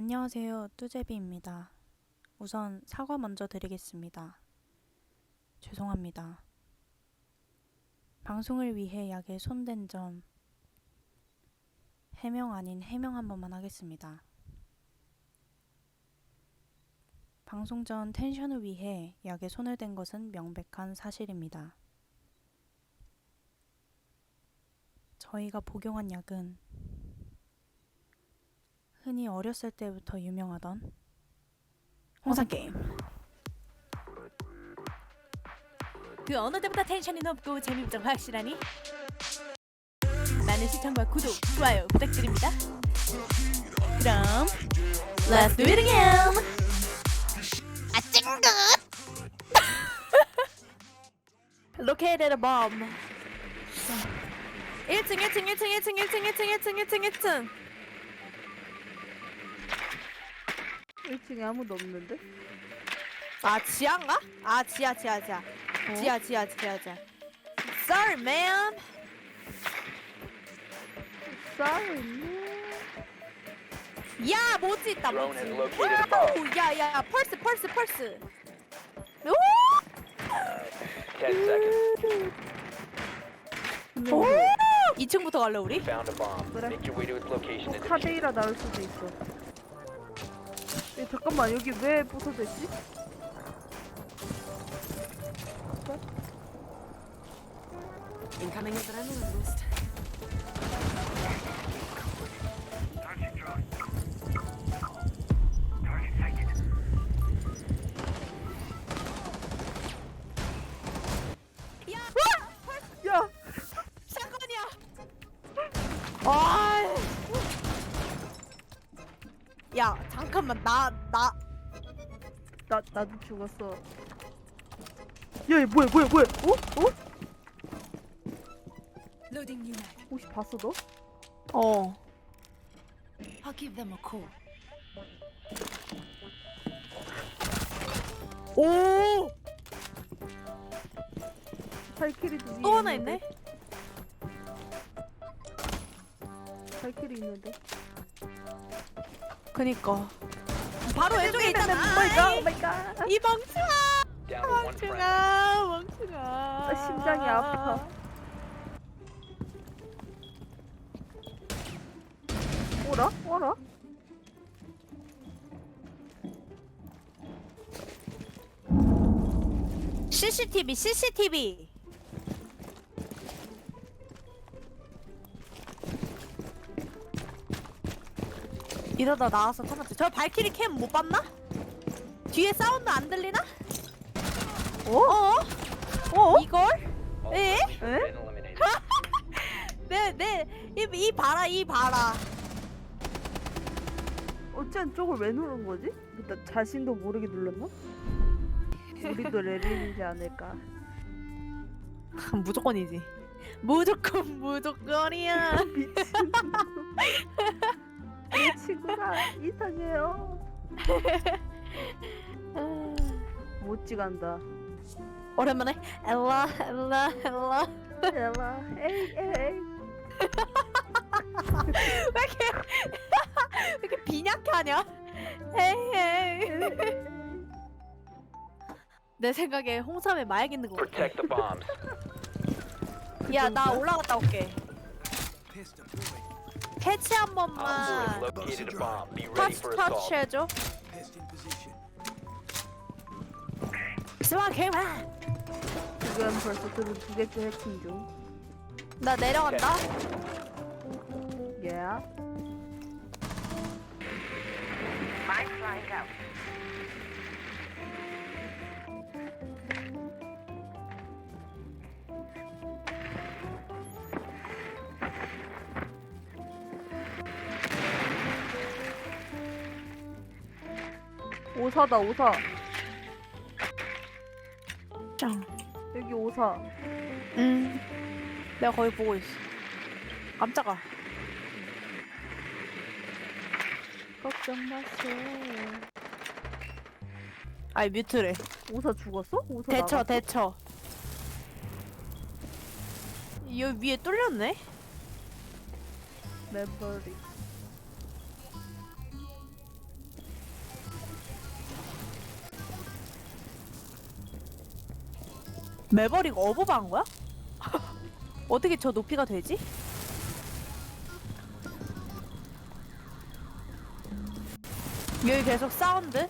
안녕하세요. 뚜제비입니다. 우선 사과 먼저 드리겠습니다. 죄송합니다. 방송을 위해 약에 손댄 점 해명 아닌 해명 한 번만 하겠습니다. 방송 전 텐션을 위해 약에 손을 댄 것은 명백한 사실입니다. 저희가 복용한 약은 흔히 어렸을 때부터 유명하던 홍삼 게임. 그 어느 때보다 텐션이 높고 재미있고 확실하니 많은 시청과 구독, 좋아요 부탁드립니다. 그럼 Let's do it again. 아 찡긋. Located a bomb. 1층 1층 1층 1층 1층 1층 1층 1층 1층 1층에 아무도 없는데? 아 지하인가? 아 지하 지하 지하 지하 지하 지하 지하 Sorry ma'am 싸우네. 야 모지 있다 Drone 모지 has located a bomb. 야야 펄스 펄스 펄스 오! 10 seconds. 오! 2층부터 갈래 우리? Found a bomb. 그래. Make your way to its location and defuse it. 카데이라 나올 수도 있어. 야, 잠깐만 여기 왜 부서져 있지? Incoming adrenaline boost 잠깐만 나 나 나 나도 죽었어. 야, 얘 뭐야, 뭐야, 뭐야? 어? 어? Loading mag. 혹시 봤어 너? 어. I'll give them a call. 오! 발키리도 위에 또 하나 있는데? 있네? 발키리 있는데. 그니까. 바로 왼쪽에 있잖아. 오마이갓, 오마이갓. 이 멍청아. 멍청아. 멍청아. 아, 심장이 아파. 어라? 어라? CCTV, CCTV. 이러다 나와서 터졌지. 저 발키리 캠 못 봤나? 뒤에 사운드 안 들리나? 어? 어? 어? 이걸? 에? have 에? been eliminated. 네, 네. 이, 이 봐라, 이 봐라. 어쨌든 저걸 왜 누른 거지? 일단 자신도 모르게 눌렀나? 우리도 레벨이지 않을까. 무조건이지. 무조건 무조건이야. 미친. 이 친구가 이상해요. 못 지간다. 오랜만에 엘라 엘라 엘라 엘라, 에이, 에이. 왜 이렇게 왜 이렇게 빈약하냐? 에이 에이. 내 생각에 홍삼에 마약 있는 거 같아. Protect the bombs. 야나 올라갔다 올게. 4 has 번만 located a bomb. Be ready 터치 for 터치. 해줘. 스마 개마. 지금 벌써 그두 개째 해킹 중. 나 내려간다. 예. 오사다 오사 짱. 여기 오사 음. 내가 거기 보고 있어. 깜짝아. 걱정 마세요 아이 뮤트래. 오사 죽었어? 오사 대처 나갔어? 대처. 여기 위에 뚫렸네? 멤버리 매버릭 어부바한 거야? 어떻게 저 높이가 되지? 여기 계속 사운드?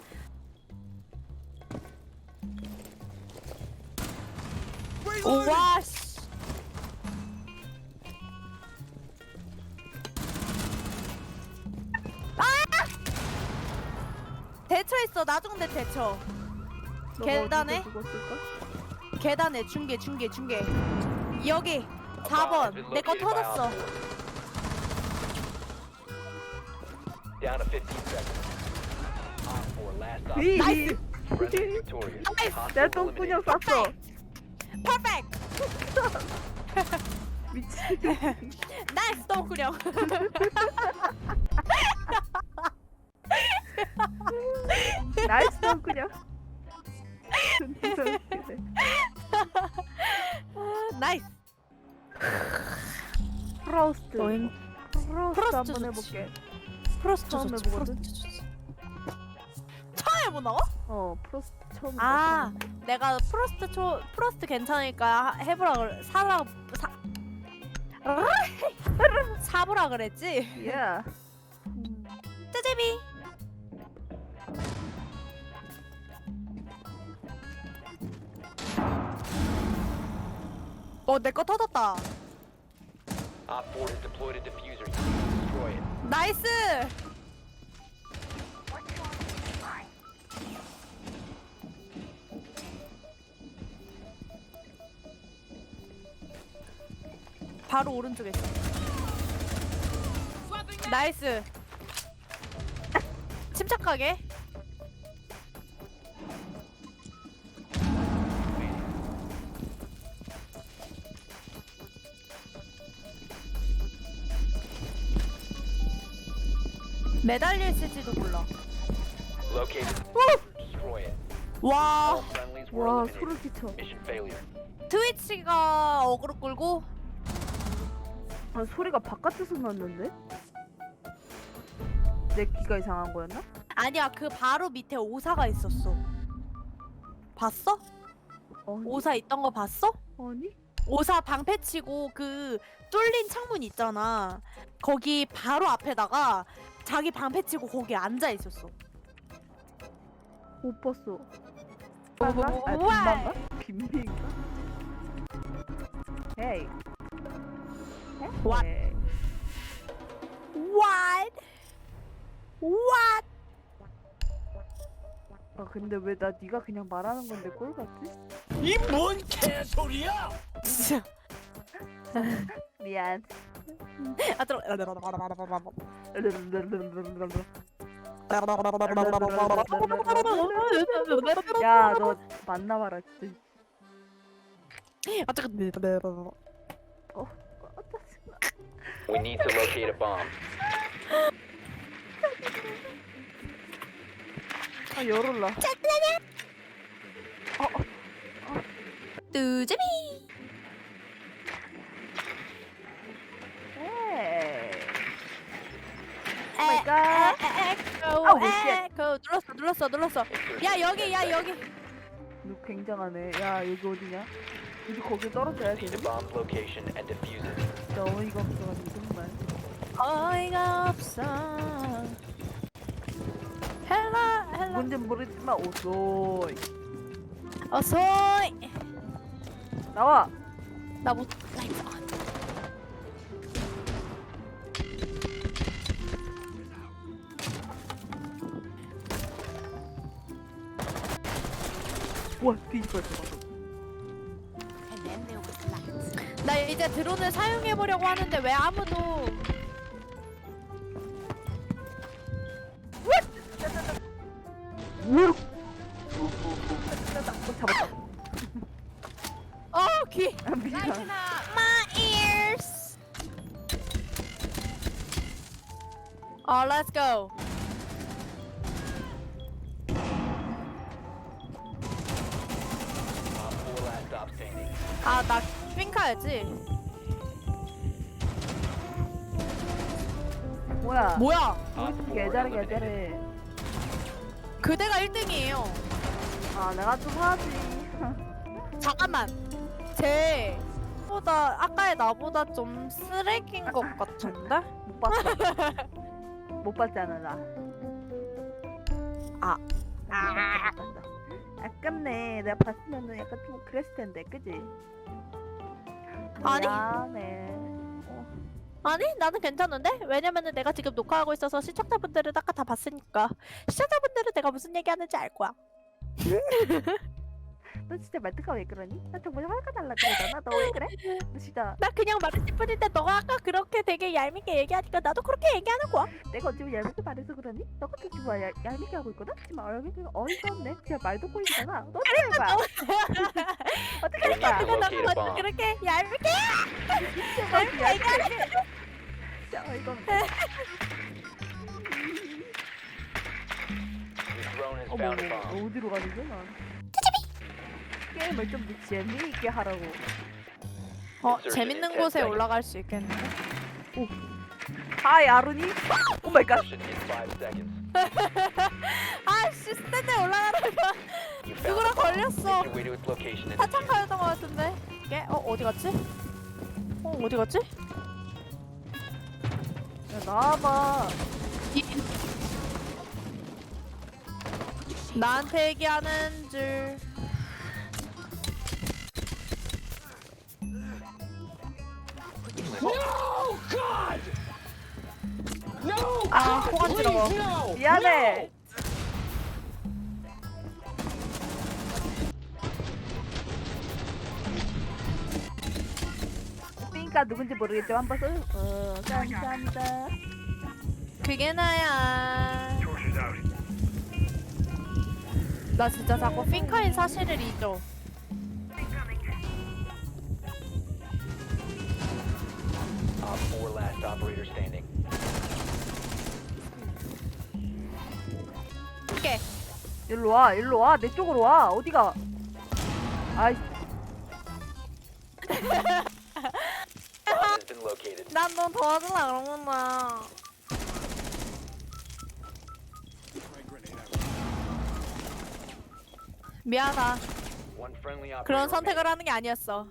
오와 씨. 아! 대처 있어 나중대 대처 계단에? 어디서 죽었을까? 계단에 중계 중계 중계 여기 4번 내 거 터졌어 Down to 15 seconds. Op 4 last stop. 이, 나이스. Friendly victorious. 나이스. 내 Hostile 똥꾸녕 eliminated. 쐈어. 퍼펙트 미친. 나이스 똥구령 나이스 똥꾸녕. 진짜 웃기네. 나이스 프로스트. 너희 프로스트 프로스트 한번 좋지. 해볼게. 프로스트 처음 좋지 해보거든? 프로스트 좋지 처음 해보나고? 어, 프로스트 처음. 아 내가 프로스트 초 프로스트 괜찮으니까 해보라 그래 사라 사 사보라 그랬지 예. 쯔제비 어 내 거 터졌다 Op 4 has deployed a diffuser. You need to destroy it. 나이스 바로 오른쪽에 있어 나이스 침착하게 매달려 있을지도 몰라 Located. Destroy it. 와 All friendlies were 와, eliminated. 소름 끼쳐. Mission failure. 트위치가 어그로 끌고 아, 소리가 바깥에서 났는데? 내 귀가 이상한 거였나? 아니야 그 바로 밑에 오사가 있었어 봤어? 아니, 오사 있던 거 봤어? 아니? 오사 방패 치고 그 뚫린 창문 있잖아 거기 바로 앞에다가 자기 방패 치고 거기 앉아 있었어 못 봤어. 뭐, 빈방가? 뭐, 아, 뭐, 빈방가? 빈빈가? 헤이. What? 헤이. What? What? 아 근데 왜 나 네가 그냥 말하는 건데 꼴 같지? 진짜 미안. 아 들어 야너 만나봐라 진짜. 아 잠깐 We need to locate a bomb. 아 열올라. 뚜제비 헤이. 에, 마이 갓. 에, 에, 에코 아우, 쉣. 에코 눌렀어 눌렀어 눌렀어 야 여기 야 여기 너 굉장하네. 야 여기 어디냐? 우리 거기 떨어져야 Proceed 되니? to bomb's location and defuse it. 진짜 어이가 없어가지고 정말. 어이가 없어 헬라 헬라 뭔지 모르지만 오소이. 어서이 나와. 나못 라이트 온와 뒤집어 졌어. 나 이제 드론을 사용해 보려고 하는데 왜 아무도. 잡았다. 어 귀. 아, 미안. My ears. 어, let's go. 아, 나 핑카야지. 뭐야? 뭐야? Op 우리 4 개잘해. 개잘해. 그대가 1등이에요. 아 내가 좀 하지. 잠깐만. 쟤 보다 아까의 나보다 좀 쓰레기인 것 같은데? 못 봤어. 못 봤잖아 나. 아. 아. 아깝네. 내가 봤으면은 약간 좀 그랬을 텐데, 그지? 아니. 미안해. 아니 나는 괜찮은데? 왜냐면은 내가 지금 녹화하고 있어서 시청자분들은 아까 다 봤으니까 시청자분들은 내가 무슨 얘기하는지 알 거야. 너 진짜 말투가 왜 그러니? 나 정말 화가 날라 그러잖아. 너 왜 그래? 너 진짜 나 그냥 말했을 뿐인데 너가 아까 그렇게 되게 얄밉게 얘기하니까 나도 그렇게 얘기하는 거야. 내가 지금 얄밉게 말해서 그러니? 너가 지금 뭐 얄, 얄밉게 하고 있거든? 지금 얄밉게 어이가 없네. 그냥 말도 꼬이잖아. 너 어떻게 할 거야? 어떻게 할 거야? 나도 bomb. 그렇게 얄밉게 진짜 얄밉게. 진짜 어이가 없네. Your drone has 어머, found a 어머, bomb. 어디로 가는 거야? 난? 게임을 좀더 재미있게 하라고. 어 재밌는 in 10 곳에. 올라갈 수 있겠는데? 하이 아루니? 오 마이 갓. Insertion in five seconds. 아씨 스탠드에 올라가다가 You found 누구랑. 걸렸어. Make your way to its location and 사창 가였던 것 같은데 이게 어 어디 갔지? 어 어디 갔지? 야 나와봐. 나한테 얘기하는 줄. 아, 호간 들어. 미안해. 그러니까 누군지 모르겠지만 한번 써. 어, 감사합니다. 그게 나야. 나 진짜 자꾸 핑카인 사실을 잊어. 일로 와, 일로 와, 내 쪽으로 와. 어디가? 아이, Bomb has been located. 난 너 도와주려 그러구나. 미안하다. One friendly operator 그런. 선택을 하는 게 아니었어.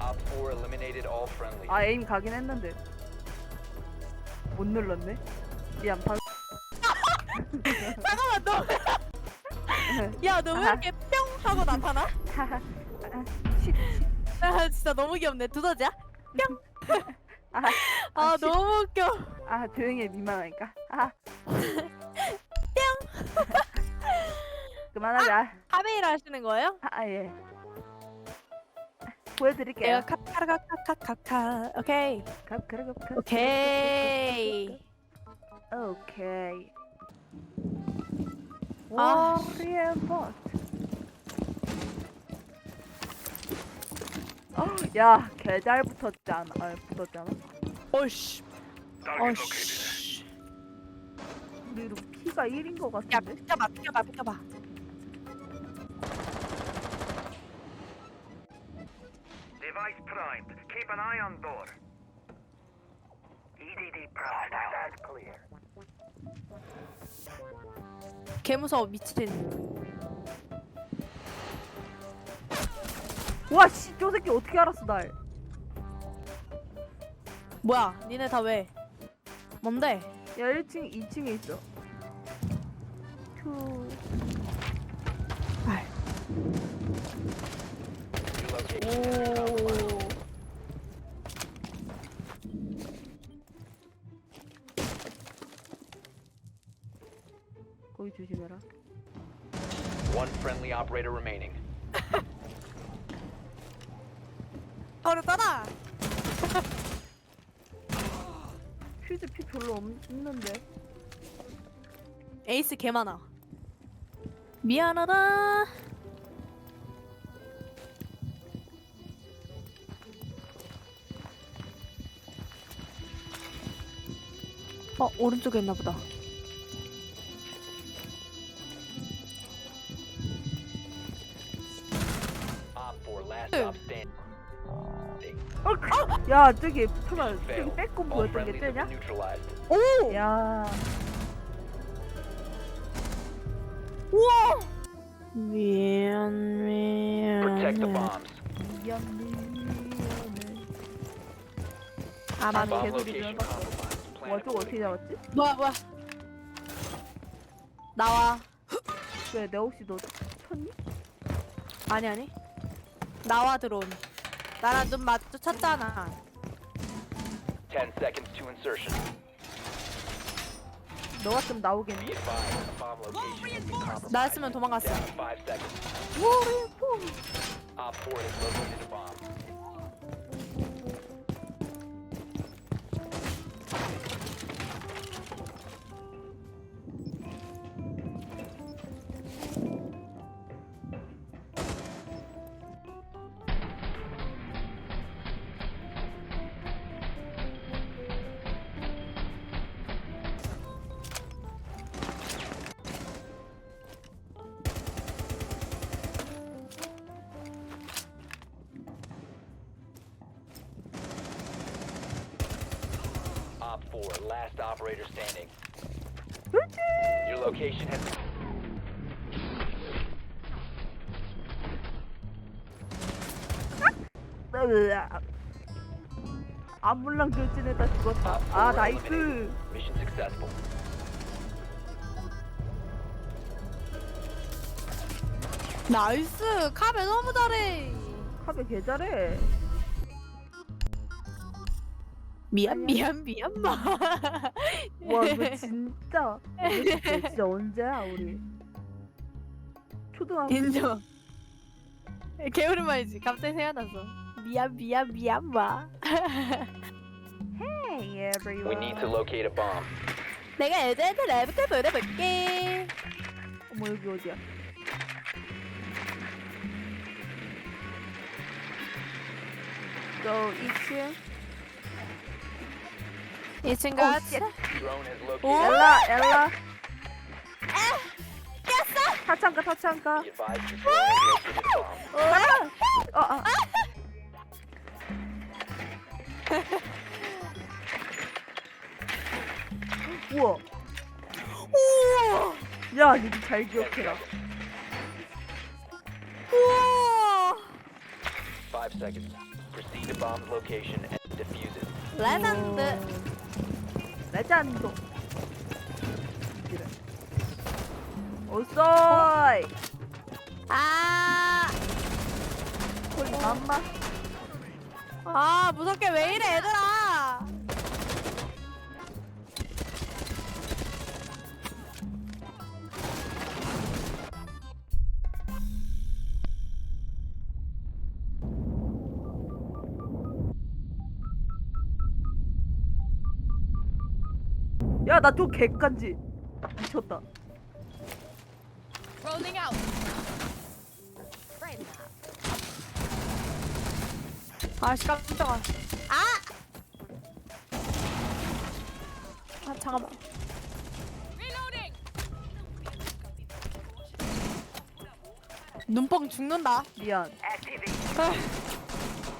Op 4 eliminated all friendlies. 아 에임 가긴 했는데 못 눌렀네. 미안, 방. 잠깐만 너. 야 너 왜. 이렇게 뿅 하고 나타나? 하하. 아. 아 진짜 너무 귀엽네 두더지야? 아, 아 쉿. 너무 웃겨. 아 조용히 해 민망하니까. 아. 그만하자. 카메라 하시는 거예요? 아 예. 보여드릴게요. 내가 카카카카카카카 오케이 가, 그래, 그래, 그래. 오케이 오케이. 아. 워리어 버스. 야, 개잘 붙었잖아. 아, 붙었잖아. 어이씨 어이씨 우리 이거 피가 1인 것 야 같은데. 비켜봐 비켜봐 비켜봐 Primed. Keep an eye on door. EDD primed. That's clear. 개 무서워 미친 와, 씨, 저 새끼 어떻게 알았어, 날? 뭐야 니네 다 왜? 뭔데? 야, 1층, 2층에 있어. 투. Compromised. 오 operator remaining. 바로 떠나 퓨즈 피 별로 없는데. 에이스 개 많아 미안하다 어 오른쪽에 있나 보다 야, 저기, 잠깐, 저기 Failed. 빼꼼 보였던 게 neutralized. 오! 야, 우와 미안 미안 bombs. 미안 미안해. 아마 아니, Bomb 개소리 location 들어봤어. compromised. Plan 와 저거 어떻게 accordingly. 잡았지? 뭐야 뭐야 나와 왜내 혹시 너 쳤니? 아니 아니 나와 드론 나랑 눈 마주쳤잖아 10 seconds to insertion. 너 같으면 Be 나오겠니? advised, the bomb location has been compromised. 나였으면 도망갔어 Down to 5 seconds. Op 4 has located a bomb. Operator standing. Your location has been 으아. 암불랑 돌진했다 죽었다. 아 나이스. mission successful. 나이스 카베 너무 잘해 카베 개 잘해. 미안 미안 미안. 마 와 이거 진짜. 진짜, 진짜 언제야 우리? 초등학교 인정. 개오랜만이지. 갑자기 생각났어. 미안 미안 미안 마. Hey everyone. We need to locate a bomb. 내가 애들한테 랩부터 보내볼게. 어머 여기 어디야? 저 2층 2층 오, 같이 쉣. Drone has located. 오? 엘라 엘라 타창가 타창가 bomb. 어, 아. 우와 우와 야 니도 잘10 기억해라. 우와 5 seconds. Proceed to bomb's location and defuse it. 레전드 레전드. 어서이. 아, 홀리 맘마. 아 무섭게 왜 이래 얘들아 야 나 좀 객간지. 미쳤다. 아씨 깜짝아. 아! 아 잠깐만. 눈뻥 죽는다. 미안. 아,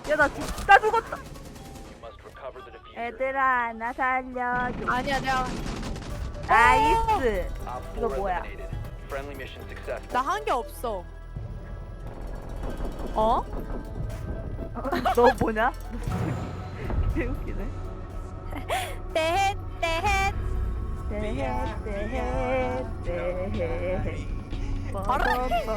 야나 나 죽었다 얘들아 나 살려줘 아니야 내가 나이스 Op 4 이거 뭐야? eliminated. Friendly mission successful. 나 한 게 없어 어? 너 뭐냐? 개 웃기네 떼헷 떼헷 대해 대해 대해 알아. 뭐라해